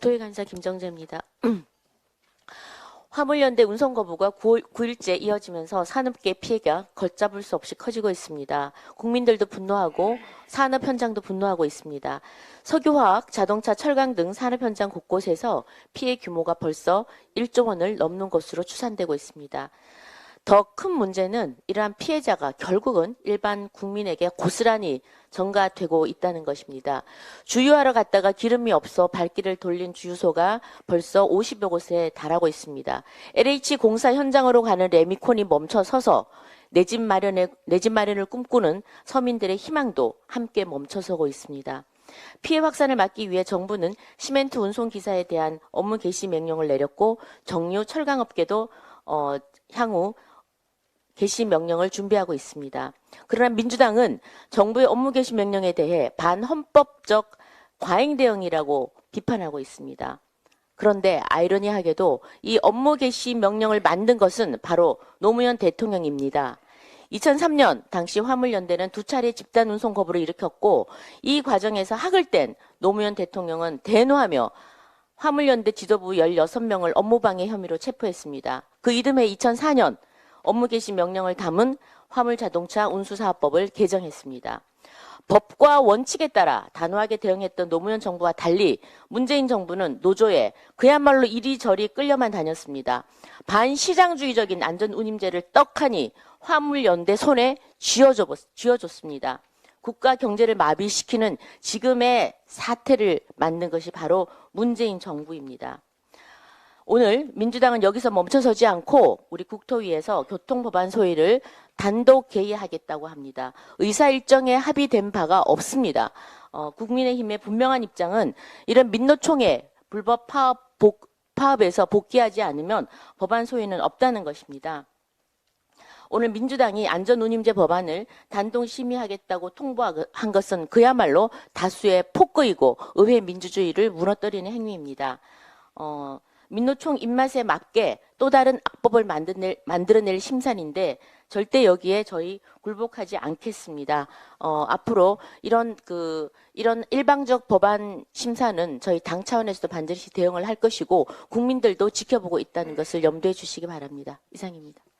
국토위 간사 김정재입니다. 화물연대 운송 거부가 9, 일 째 이어지면서 산업계 피해가 걷잡을 수 없이 커지고 있습니다. 국민들도 분노하고 산업 현장도 분노하고 있습니다. 석유화학, 자동차, 철강 등 산업 현장 곳곳에서 피해 규모가 벌써 1조 원을 넘는 것으로 추산되고 있습니다. 더 큰 문제는 이러한 피해자가 결국은 일반 국민에게 고스란히 전가되고 있다는 것입니다. 주유하러 갔다가 기름이 없어 발길을 돌린 주유소가 벌써 50여 곳에 달하고 있습니다. LH 공사 현장으로 가는 레미콘이 멈춰 서서 내 집 마련에 내 집 마련을 꿈꾸는 서민들의 희망도 함께 멈춰서고 있습니다. 피해 확산을 막기 위해 정부는 시멘트 운송 기사에 대한 업무 개시 명령을 내렸고 정유 철강업계도 어, 향후 개시 명령을 준비하고 있습니다. 그러나 민주당은 정부의 업무 개시 명령에 대해 반헌법적 과잉 대응이라고 비판하고 있습니다. 그런데 아이러니하게도 이 업무 개시 명령을 만든 것은 바로 노무현 대통령입니다. 2003년 당시 화물연대는 두 차례 집단 운송 거부를 일으켰고 이 과정에서 학을 뗀 노무현 대통령은 대노하며 화물연대 지도부 16명을 업무방해 혐의로 체포했습니다. 그 이듬해 2004년 업무 개시 명령을 담은 화물자동차 운수사업법을 개정했습니다. 법과 원칙에 따라 단호하게 대응했던 노무현 정부와 달리 문재인 정부는 노조에 그야말로 이리저리 끌려만 다녔습니다. 반시장주의적인 안전운임제를 떡하니 화물연대 손에 쥐어줬습니다. 국가 경제를 마비시키는 지금의 사태를 만든 것이 바로 문재인 정부입니다. 오늘 민주당은 여기서 멈춰서지 않고 우리 국토위에서 교통법안 소위를 단독 개의하겠다고 합니다. 의사 일정에 합의된 바가 없습니다. 어, 국민의힘의 분명한 입장은 이런 민노총회 불법 파업 복, 파업에서 복귀하지 않으면 법안 소위는 없다는 것입니다. 오늘 민주당이 안전운임제 법안을 단독 심의하겠다고 통보한 것은 그야말로 다수의 폭거이고 의회 민주주의를 무너뜨리는 행위입니다. 어, 민노총 입맛에 맞게 또 다른 악법을 만들어낼, 만들어낼 심산인데 절대 여기에 저희 굴복하지 않겠습니다. 어, 앞으로 이런 그 이런 일방적 법안 심사는 저희 당 차원에서도 반드시 대응을 할 것이고 국민들도 지켜보고 있다는 것을 염두에 주시기 바랍니다. 이상입니다.